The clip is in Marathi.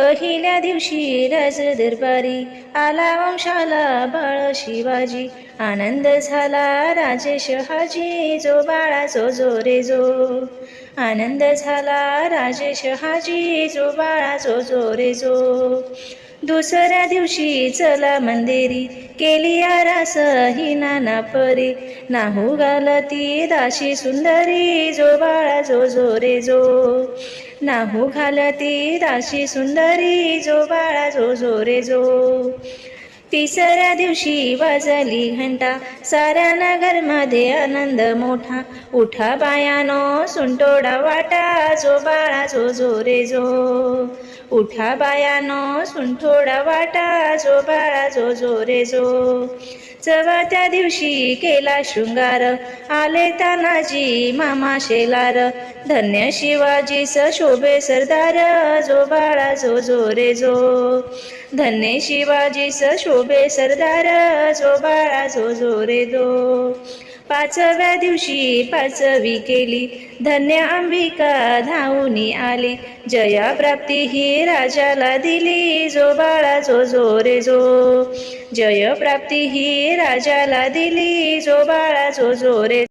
पहिल्या दिवशी राज दरबारी आला वंशाला बाळ शिवाजी. आनंद झाला राजेश हाजी जो बाळा जो जो रे जो. आनंद झाला राजेश हाजी जो बाळा जो जो रे जो. दुसऱ्या दिवशी चला मंदिरी केली आरास ही नाना परी. नाहू घालती दाशी सुंदरी जो बाळा जो जो रे जो. नाहू घालती दाशी सुंदरी जो बाळा जो जो रे जो. तिसऱ्या दिवशी वाजली घंटा साऱ्या नगरमध्ये आनंद मोठा. उठा बायानो सुंटोडा वाटा जो बाळा जो जो रे जो. उठा बायानो सुंठोडा वाटा जो बाळा जो जो रे जो. चवथ्या दिवशी केला शृंगार आले तानाजी मामा शेलार. धन्य शिवाजीस शोभे सरदार जो बाळा जो जो रे जो. धन्य शिवाजीस शोभे सरदार जो बाळा जो जो रे जो. पाचव्या दिवशी पाचवी केली. धन्य अंबिका धावूनी आली. जया प्राप्ती ही राजाला दिली. जो बाळा जो जो रे जो. जय प्राप्ती ही राजाला दिली. जो बाळा जो जो रे